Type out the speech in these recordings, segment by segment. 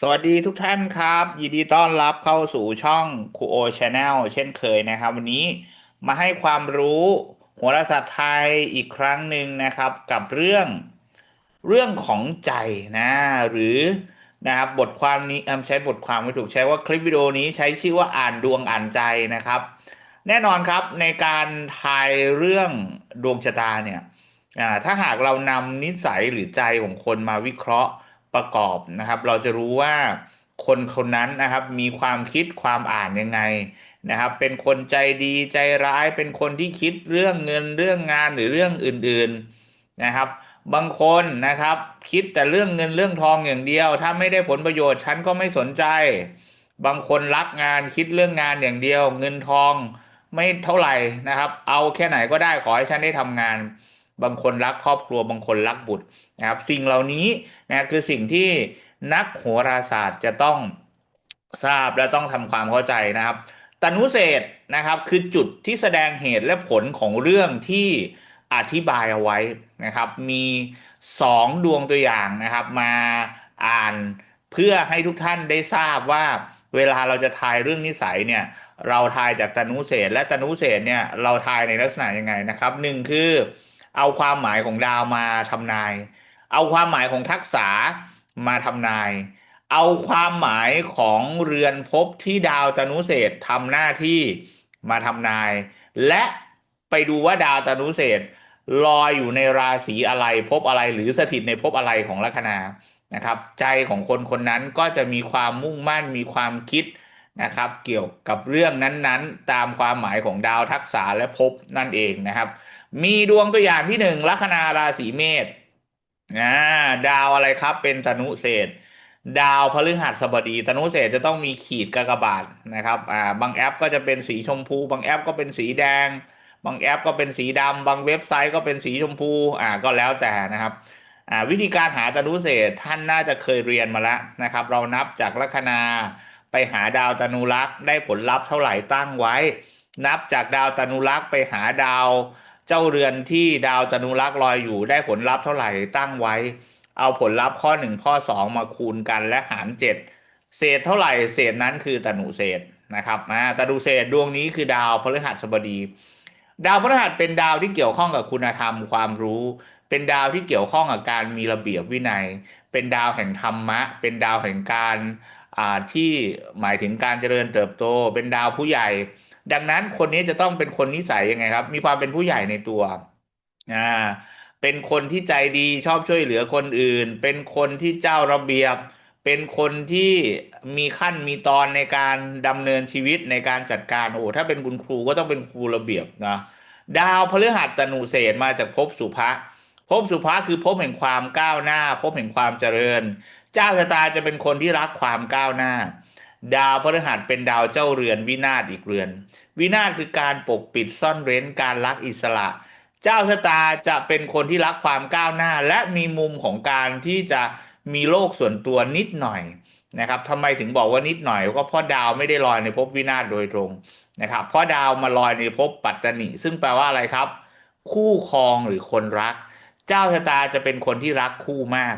สวัสดีทุกท่านครับ ยินดีต้อนรับเข้าสู่ช่องคูโอชาแนลเช่นเคยนะครับ วันนี้มาให้ความรู้โหราศาสตร์ไทยอีกครั้งหนึ่งนะครับ กับเรื่องเรื่องของใจนะหรือนะครับบทความนี้เอิ่มใช้บทความไม่ถูกใช้ว่าคลิปวิดีโอนี้ใช้ชื่อว่าอ่านดวงอ่านใจนะครับ แน่นอนครับในการทายเรื่องดวงชะตาเนี่ยอ่าถ้าหากเรานำนิสัยหรือใจของคนมาวิเคราะห์ ประกอบนะครับ เราจะรู้ว่าคนคนนั้นนะครับมีความคิดความอ่านยังไงนะครับ เป็นคนใจดีใจร้ายเป็นคนที่คิดเรื่องเงินเรื่องงานหรือเรื่องอื่นๆนะครับ บางคนนะครับคิดแต่เรื่องเงินเรื่องทองอย่างเดียว ถ้าไม่ได้ผลประโยชน์ฉันก็ไม่สนใจ บางคนรักงานคิดเรื่องงานอย่างเดียว เงินทองไม่เท่าไหร่นะครับ เอาแค่ไหนก็ได้ขอให้ฉันได้ทำงาน บางคนรักครอบครัวบางคนรักบุตรนะครับ สิ่งเหล่านี้นะคือสิ่งที่นักโหราศาสตร์จะต้องทราบและต้องทำความเข้าใจนะครับตนุเศษนะครับคือจุดที่แสดงเหตุและผลของเรื่องที่อธิบายเอาไว้นะครับ มีสองดวงตัวอย่างนะครับมาอ่านเพื่อให้ทุกท่านได้ทราบว่าเวลาเราจะทายเรื่องนิสัยเนี่ยเราทายจากตนุเศษและตนุเศษเนี่ยเราทายในลักษณะยังไงนะครับหนึ่งคือ เอาความหมายของดาวมาทำนาย เอาความหมายของทักษะมาทำนาย เอาความหมายของเรือนภพที่ดาวตนุเศษทำหน้าที่มาทำนาย และไปดูว่าดาวตนุเศษลอยอยู่ในราศีอะไรภพอะไรหรือสถิตในภพอะไรของลัคนานะครับ ใจของคนคนนั้นก็จะมีความมุ่งมั่นมีความคิดนะครับ เกี่ยวกับเรื่องนั้นๆ ตามความหมายของดาวทักษะและภพนั่นเองนะครับ มีดวงตัวอย่างที่หนึ่งลัคนาราศีเมษอ่าดาวอะไรครับเป็นตนุเศษ ดาวพฤหัสบดีตนุเศษจะต้องมีขีดกากบาทนะครับอ่าบางแอปก็จะเป็นสีชมพู บางแอปก็เป็นสีแดง บางแอปก็เป็นสีดำบางเว็บไซต์ก็เป็นสีชมพูอ่าก็แล้วแต่นะครับอ่าวิธีการหาตนุเศษท่านน่าจะเคยเรียนมาแล้วนะครับ เรานับจากลัคนาไปหาดาวตนุรักษ์ได้ผลลัพธ์เท่าไหร่ตั้งไว้ นับจากดาวตนุรักษ์ไปหาดาว เจ้าเรือนที่ดาวจันุรักษ์ลอยอยู่ได้ผลลัพธ์เท่าไหร่ตั้งไว้ เอาผลลัพธ์ข้อหนึ่งข้อสองมาคูณกันและหารเจ็ดเศษเท่าไหร่เศษนั้นคือตนุเศษนะครับอ่าตนุเศษดวงนี้คือดาวพฤหัสบดี ดาวพฤหัสเป็นดาวที่เกี่ยวข้องกับคุณธรรมความรู้ เป็นดาวที่เกี่ยวข้องกับการมีระเบียบวินัย เป็นดาวแห่งธรรมะ เป็นดาวแห่งการที่หมายถึงการเจริญเติบโต เป็นดาวผู้ใหญ่ ดังนั้นคนนี้จะต้องเป็นคนนิสัยยังไงครับ มีความเป็นผู้ใหญ่ในตัวอ่าเป็นคนที่ใจดีชอบช่วยเหลือคนอื่น เป็นคนที่เจ้าระเบียบ เป็นคนที่มีขั้นมีตอนในการดำเนินชีวิตในการจัดการโอ้ถ้าเป็นคุณครูก็ต้องเป็นครูระเบียบนะดาวพฤหัสตนุเศษมาจากภพสุภะภพสุภะคือภพแห่งความก้าวหน้าภพแห่งความเจริญ เจ้าชะตาจะเป็นคนที่รักความก้าวหน้า ดาวพฤหัสเป็นดาวเจ้าเรือนวินาศอีกเรือน วินาศคือการปกปิดซ่อนเร้นการรักอิสระ เจ้าชะตาจะเป็นคนที่รักความก้าวหน้า และมีมุมของการที่จะมีโลกส่วนตัวนิดหน่อยนะครับทำไมถึงบอกว่านิดหน่อยก็เพราะดาวไม่ได้ลอยในภพวินาศโดยตรงนะครับเพราะดาวมาลอยในภพปัตตนิซึ่งแปลว่าอะไรครับ คู่ครองหรือคนรัก เจ้าชะตาจะเป็นคนที่รักคู่มาก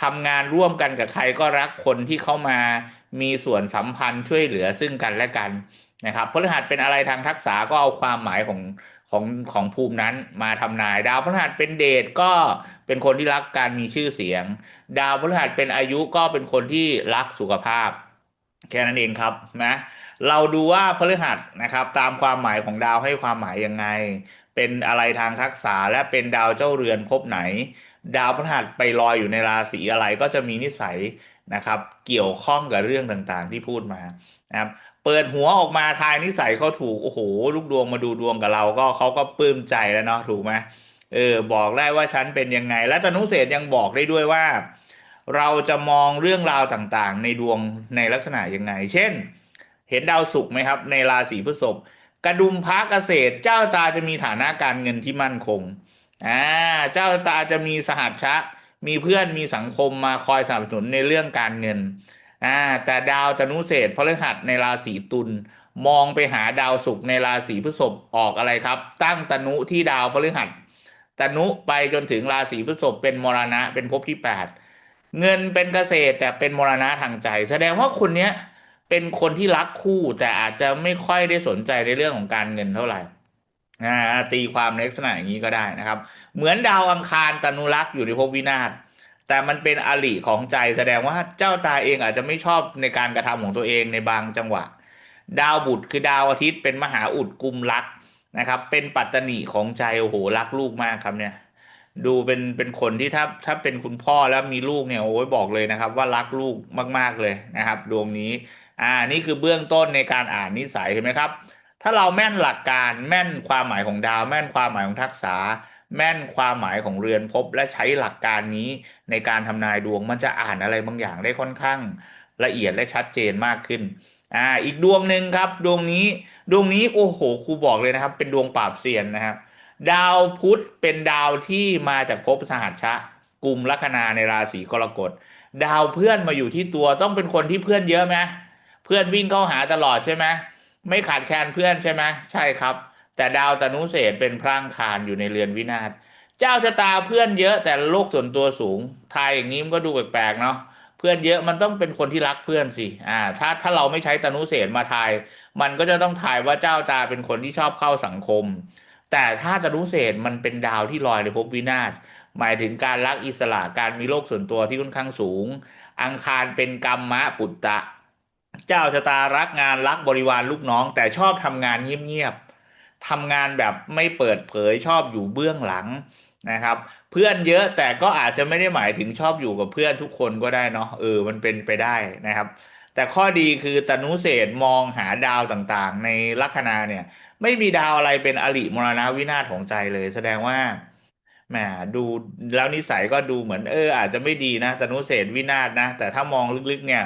ทำงานร่วมกันกับใครก็รักคนที่เข้ามา มีส่วนสัมพันธ์ช่วยเหลือซึ่งกันและกันนะครับพฤหัสเป็นอะไรทางทักษะก็เอาความหมายของของของภูมินั้นมาทำนาย ดาวพฤหัสเป็นเดชก็เป็นคนที่รักการมีชื่อเสียง ดาวพฤหัสเป็นอายุก็เป็นคนที่รักสุขภาพ แค่นั้นเองครับนะเราดูว่าพฤหัสนะครับ ตามความหมายของดาวให้ความหมายยังไง เป็นอะไรทางทักษะและเป็นดาวเจ้าเรือนภพไหน ดาวพฤหัสไปลอยอยู่ในราศีอะไรก็จะมีนิสัย นะครับ เกี่ยวข้องกับเรื่องต่างๆ ที่พูดมานะครับเปิดหัวออกมาทายนิสัยเขาถูกโอ้โห ลูกดวงมาดูดวงกับเราก็เขาก็ปลื้มใจแล้วเนาะถูกไหมเออบอกได้ว่าฉันเป็นยังไง และตนุเศษยังบอกได้ด้วยว่า เราจะมองเรื่องราวต่างๆ ในดวงในลักษณะยังไง เช่น เห็นดาวศุกร์ไหมครับ ในราศีพฤษภกระดุมพระเกษตร เจ้าตาจะมีฐานะการเงินที่มั่นคงอ่าเจ้าตาจะมีสหัชชะ มีเพื่อนมีสังคมมาคอยสนับสนุนในเรื่องการเงินอ่าแต่ดาวตนุเศษพฤหัสในราศีตุลมองไปหาดาวศุกร์ในราศีพฤษภออกอะไรครับ ตั้งตนุที่ดาวพฤหัสตนุไปจนถึงราศีพฤษภเป็นมรณะเป็นภพที่แปดเงินเป็นเกษตรแต่เป็นมรณะทางใจ แสดงว่าคนเนี้ยเป็นคนที่รักคู่แต่อาจจะไม่ค่อยได้สนใจในเรื่องของการเงินเท่าไหร่ อ่าตีความในลักษณะอย่างนี้ก็ได้นะครับ เหมือนดาวอังคารตนุรักษ์อยู่ในภพวินาศแต่มันเป็นอริของใจแสดงว่าเจ้าตาเองอาจจะไม่ชอบในการกระทำของตัวเองในบางจังหวะ ดาวบุตรคือดาวอาทิตย์เป็นมหาอุดกุมรักนะครับ เป็นปัตตนีของใจโอ้โหรักลูกมากครับเนี่ย ดูเป็นเป็นคนที่ถ้าถ้าเป็นคุณพ่อแล้วมีลูกเนี่ยโอ้ยบอกเลยนะครับ ว่ารักลูกมากๆเลยนะครับ ดวงนี้ อ่านี่คือเบื้องต้นในการอ่านนิสัยเห็นไหมครับ ถ้าเราแม่นหลักการแม่นความหมายของดาว แม่นความหมายของทักษะแม่นความหมายของเรือนภพและใช้หลักการนี้ในการทำนายดวงมันจะอ่านอะไรบางอย่างได้ค่อนข้างละเอียดและชัดเจนมากขึ้นอ่าอีกดวงหนึ่งครับ ดวงนี้ดวงนี้โอ้โหครูบอกเลยนะครับ เป็นดวงปราบเซียนนะครับ ดาวพุธเป็นดาวที่มาจากภพสหัชชะกลุ่มลัคนาในราศีกรกฎดาวเพื่อนมาอยู่ที่ตัวต้องเป็นคนที่เพื่อนเยอะไหมเพื่อนวิ่งเข้าหาตลอดใช่ไหม ไม่ขาดแคลนเพื่อนใช่ไหมใช่ครับ แต่ดาวตนุเศษเป็นพร่างคารอยู่ในเรือนวินาศเจ้าชะตาเพื่อนเยอะแต่โลกส่วนตัวสูงทายอย่างนี้มันก็ดูแปลกๆเนาะเพื่อนเยอะมันต้องเป็นคนที่รักเพื่อนสิอ่าถ้าถ้าเราไม่ใช้ตนุเศษมาทาย มันก็จะต้องทายว่าเจ้าตาเป็นคนที่ชอบเข้าสังคม แต่ถ้าตนุเศษมันเป็นดาวที่ลอยในภพวินาศหมายถึงการรักอิสระการมีโลกส่วนตัวที่ค่อนข้างสูง อังคารเป็นกรรมะปุตตะ เจ้าชะตารักงานรักบริวารลูกน้อง แต่ชอบทำงานเงียบๆทำงานแบบไม่เปิดเผยชอบอยู่เบื้องหลังนะครับ เพื่อนเยอะแต่ก็อาจจะไม่ได้หมายถึงชอบอยู่กับเพื่อนทุกคนก็ได้เนาะเออมันเป็นไปได้นะครับ แต่ข้อดีคือตนุเศษมองหาดาวต่างๆ ในลัคนาเนี่ย ไม่มีดาวอะไรเป็นอริมรณะวินาศของใจเลย แสดงว่าแหมดูแล้วนิสัยก็ดูเหมือนเอออาจจะไม่ดีนะตนุเศษวินาศนะ แต่ถ้ามองลึกๆเนี่ย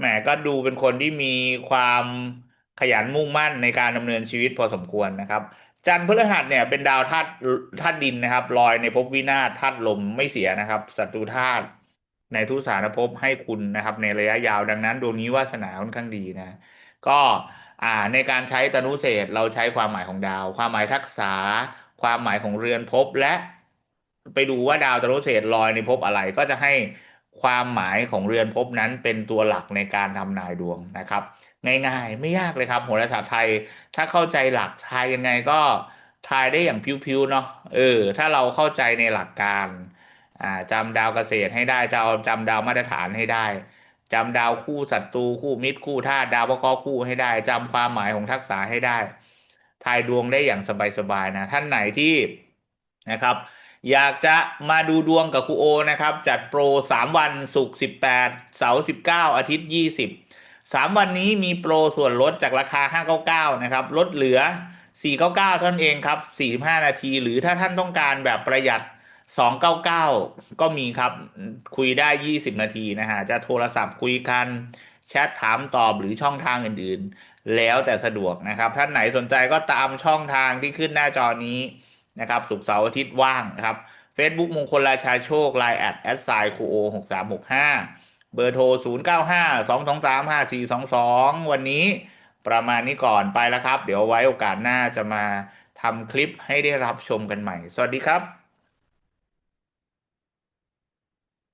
แหมก็ดูเป็นคนที่มีความขยันมุ่งมั่นในการดำเนินชีวิตพอสมควรนะครับ จันทร์พฤหัสเนี่ยเป็นดาวธาตุธาตุดินนะครับลอยในภพวินาศธาตุลมไม่เสียนะครับศัตรูธาตุในทุสารภพให้คุณนะครับ ในระยะยาวดังนั้นดวงนี้วาสนาค่อนข้างดีนะ ก็อ่าในการใช้ตนุเศษเราใช้ความหมายของดาว ความหมายทักษะความหมายของเรือนภพและ ไปดูว่าดาวตนุเศษลอยในภพอะไรก็จะให้ ความหมายของเรือนภพนั้นเป็นตัวหลักในการทำนายดวงนะครับ ง่ายๆ ไม่ยากเลยครับโหราศาสตร์ไทย ถ้าเข้าใจหลักทายยังไงก็ทายได้อย่างพิวๆเนาะเออ ถ้าเราเข้าใจในหลักการอ่าจำดาวเกษตรให้ได้จะเอาจำดาวมาตรฐานให้ได้จำดาวคู่ศัตรูคู่มิตรคู่ธาตุดาวประกอบคู่ให้ได้จำความหมายของทักษะให้ได้ ทายดวงได้อย่างสบายๆนะ ท่านไหนที่นะครับ อยากจะมาดูดวงกับครูโอนะครับ จัดโปร 3 วันศุกร์18 เสาร์19 อาทิตย์ 20 3 วันนี้มีโปรส่วนลดจากราคา 599 นะครับ ลดเหลือ 499 เท่านั้นเองครับ 45 นาที หรือถ้าท่านต้องการแบบประหยัด 299 ก็มีครับคุยได้ 20 นาทีนะฮะ จะโทรศัพท์คุยกัน แชทถามตอบหรือช่องทางอื่นๆ แล้วแต่สะดวกนะครับ ท่านไหนสนใจก็ตามช่องทางที่ขึ้นหน้าจอนี้ นะครับสุกร์เสาร์อาทิตย์ว่างนะครับ Facebook มงคลราชาโชคไลน์แอดแอดไซคูโอหกสามหกห้าเบอร์โทรศูนย์เก้าห้าสองสองสามห้าสี่สองสองวันนี้ประมาณนี้ก่อนไปแล้วครับ เดี๋ยวไว้โอกาสหน้าจะมาทำคลิปให้ได้รับชมกันใหม่ สวัสดีครับ